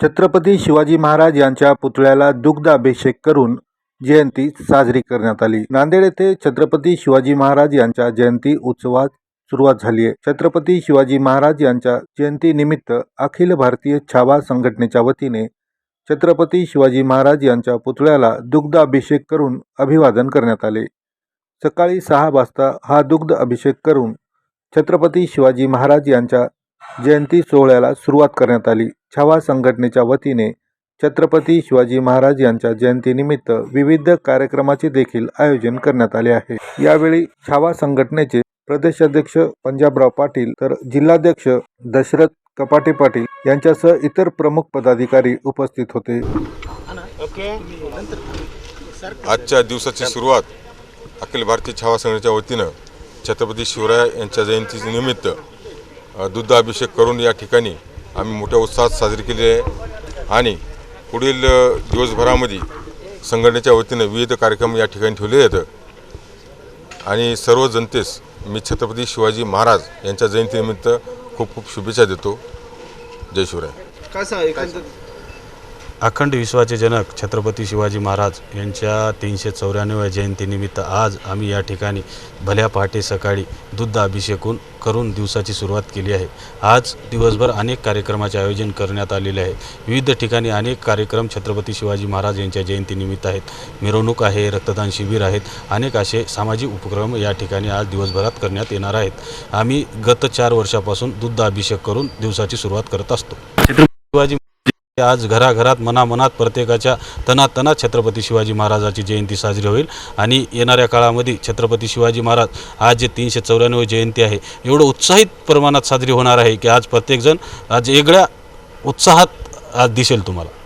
छत्रपती शिवाजी महाराज यांच्या पुतळ्याला दुग्ध अभिषेक करून जयंती साजरी करण्यात आली. नांदेड येथे छत्रपती शिवाजी महाराज यांच्या जयंती उत्सवात सुरुवात झाली आहे. छत्रपती शिवाजी महाराज यांच्या जयंतीनिमित्त अखिल भारतीय छावा संघटनेच्या वतीने छत्रपती शिवाजी महाराज यांच्या पुतळ्याला दुग्ध अभिषेक करून अभिवादन करण्यात आले. सकाळी सहा वाजता हा दुग्ध अभिषेक करून छत्रपती शिवाजी महाराज यांच्या जयंती सोहळ्याला सुरुवात करण्यात आली. छावा संघटनेच्या वतीने छत्रपती शिवाजी महाराज यांच्या जयंतीनिमित्त विविध कार्यक्रमाचे देखील आयोजन करण्यात आले आहे. यावेळी छावा संघटनेचे प्रदेशाध्यक्ष पंजाबराव पाटील तर जिल्हाध्यक्ष दशरथ कपाटे पाटील यांच्यासह इतर प्रमुख पदाधिकारी उपस्थित होते. आजच्या दिवसाची सुरुवात अखिल भारतीय छावा संघटनेच्या वतीनं छत्रपती शिवराय यांच्या जयंतीच्या दुग्धाभिषेक करून या ठिकाणी आम्ही मोठ्या उत्साहात साजरी केली आहे. आणि पुढील दिवसभरामध्ये संघटनेच्या वतीनं विविध कार्यक्रम या ठिकाणी ठेवले आहेत. आणि सर्व जनतेस मी छत्रपती शिवाजी महाराज यांच्या जयंतीनिमित्त खूप खूप शुभेच्छा देतो. जय शिवराय. काय सांग अखंड विश्वाचे जनक छत्रपती शिवाजी महाराज यांच्या तीनशे चौऱ्याण्णव्या जयंतीनिमित्त आज आम्ही या ठिकाणी भल्या पहाटे सकाळी दुग्ध अभिषेकून करून दिवसाची सुरुवात केली आहे. आज दिवसभर अनेक कार्यक्रमाचे आयोजन करण्यात आलेले आहे. विविध ठिकाणी अनेक कार्यक्रम छत्रपती शिवाजी महाराज यांच्या जयंतीनिमित्त आहेत. मिरवणूक आहे रक्तदान शिबिर आहेत. अनेक असे सामाजिक उपक्रम या ठिकाणी आज दिवसभरात करण्यात येणार आहेत. आम्ही गत चार वर्षापासून दुग्ध अभिषेक करून दिवसाची सुरुवात करत असतो. आज घराघरात मनामनात प्रत्येकाच्या तनातनात छत्रपती शिवाजी महाराजाची जयंती साजरी होईल. आणि येणाऱ्या काळामध्ये छत्रपती शिवाजी महाराज आज जे तीनशे चौऱ्याण्णव जयंती आहे एवढं उत्साहित प्रमाणात साजरी होणार आहे की आज प्रत्येकजण आज वेगळ्या उत्साहात आज दिसेल तुम्हाला.